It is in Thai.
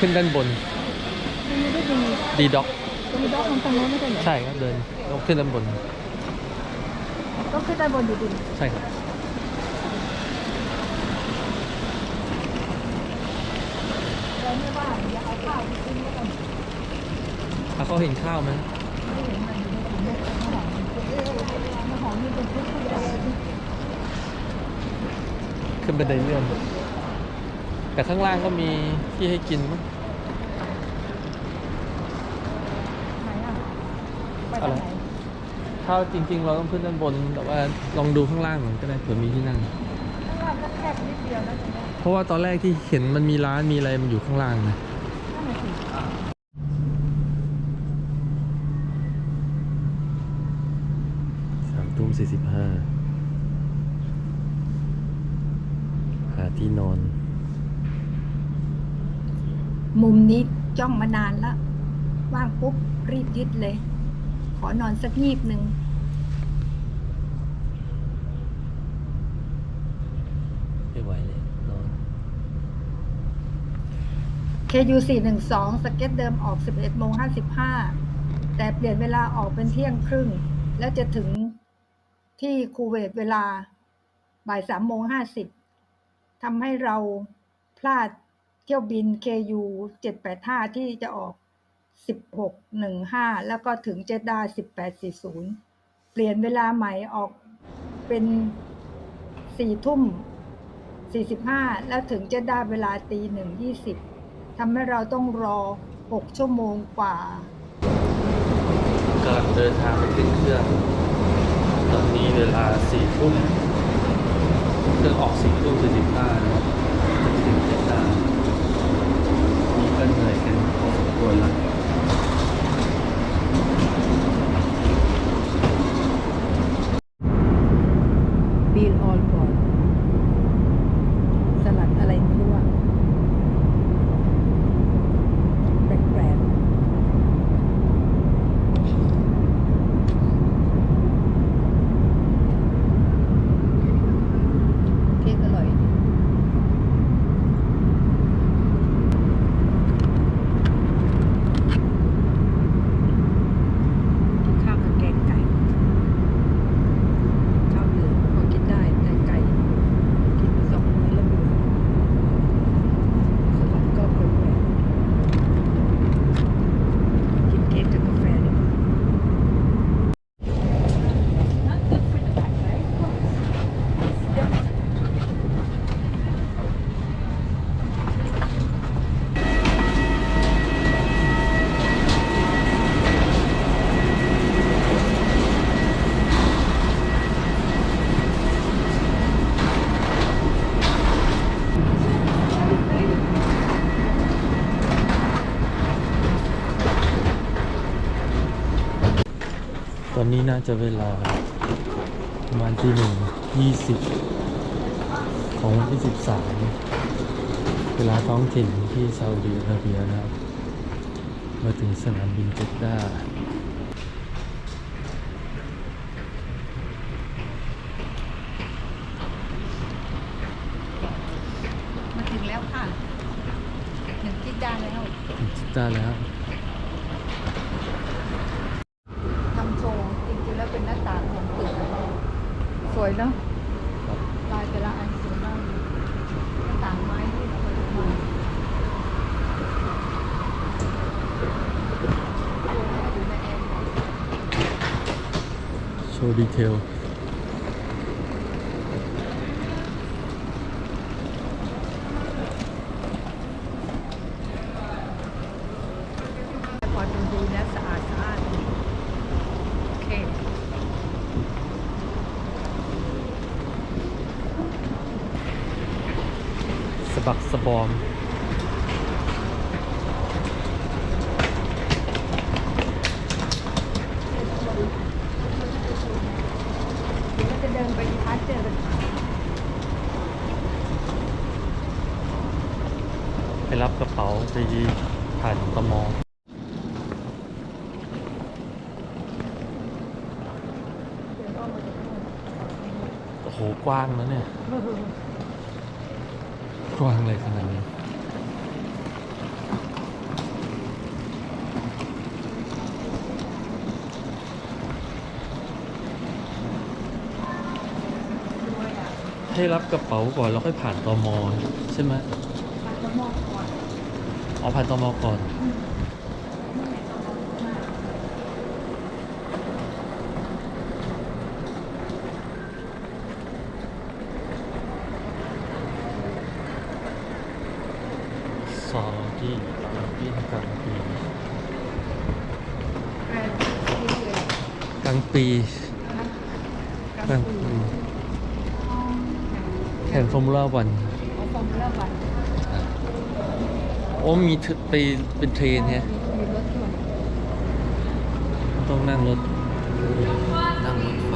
ขึ้นด้านบนมันไม่ได้ดีดีด็อกดีรอบมันตรงนู้นไม่ใช่เหรอใช่ครับเดินลงขึ้นด้านบน ก็ขึ้นด้านบนอยู่ดีใช่ครับ แล้วไม่ว่าอย่าเอาข้าวไปกินแล้วกันถ้าเขาเห็นข้าวไหมไม่เห็นมันอยู่ในถุงเนี่ยน้ำหอมน้ำหอมนี่เป็นชุดผู้ใหญ่ขึ้นบันไดเลื่อน แต่ข้างล่างก็มีที่ให้กินมั้งไหนอะไปทางไหนถ้าจริง ๆ เราต้องขึ้นด้านบน แต่ว่าลองดูข้างล่างหน่อยก็ได้เผื่อมีที่นั่ง ข้างล่างก็แคบนิดเดียวนะตรงนี้เพราะว่าตอนแรกที่เห็นมันมีร้านมีอะไรมันอยู่ข้างล่างนะ นั่นน่ะสิสามทุ่มสี่สิบห้าหาที่นอน มุมนี้จ้องมานานแล้วว่างปุ๊บ รีบยึดเลย ขอนอนสักงีบหนึ่งไม่ไหวเลยนอน KU 412สเก็ตเดิมออก 11โมง55 แต่เปลี่ยนเวลาออกเป็นเที่ยงครึ่ง แล้วจะถึงที่คูเวตเวลาบ่าย3โมง50ทำให้เราพลาดเที่ยวบิน KU 785 ที่จะออก 1615 แล้วก็ถึงเจด้า1840 เปลี่ยนเวลาใหม่ออกเป็น4ทุ่ม 45 แล้วถึงเจด้าเวลาตีหนึ่งยี่สิบทำให้เราต้องรอ 6 ชั่วโมงกว่ากำลังเดินทางไปขึ้นเครื่อง ตอนนี้เวลาสี่ทุ่มเครื่องออกสี่ทุ่มสี่สิบห้านะถึงเจดดา ก็เหนื่อยกันพอสมควรแล้ว บีลออนก่อน สลัดอะไรไม่รู้อะแปลกๆเค้กอร่อย กินข้าวกับแกงไก่ ข้าวเหลืองพอกินได้แต่ไก่ กินสองมื้อแล้วเบื่อสลัดก็แปลกๆกินเค้กกับกาแฟดีกว่า ต อนนี้น่าจะเวลาประมาณที่หนึ่งยี่สิบของวันที่สิบสามเวลาท้องถิ่นที่ซาอุดิอาระเบียนะครับ มาถึงสนามบินเจดด้ามาถึงแล้วค่ะถึงจิดดาแล้วถึงเจดด้าแล้ว ทำโชว์จริงๆแล้วเป็นหน้าต่างของตึก สวยเนาะครับลายแต่ละอันสวยมากหน้าต่างไม้ที่เราไปดูอยู่ในแอร์ โชว์ดีเทล พอดูดูนะสะอาดสะอาดดีโอเค สะบักสะบอมเดี๋ยวเราจะเดินไปพาร์ทเจอร์กันไปรับกระเป๋าไปผ่านตมเดี๋ยวกว้างนะเนี่ย กว้างเลยขนาดนี้ให้รับกระเป๋าก่อนแล้วค่อยผ่านตอมอใช่ไหมผ่านตอมอก่อนอ๋อผ่านตอมอก่อน สองที่ปี กลางปีแกรนด์ที่เลยกลางปีนะกลางปีแข่งฟอร์มูล่าวันของฟอร์มูล่าวันโอ้มีทึไปเป็นเทรนเนี่ยมีรถด้วยต้องนั่งรถนั่งรถไฟ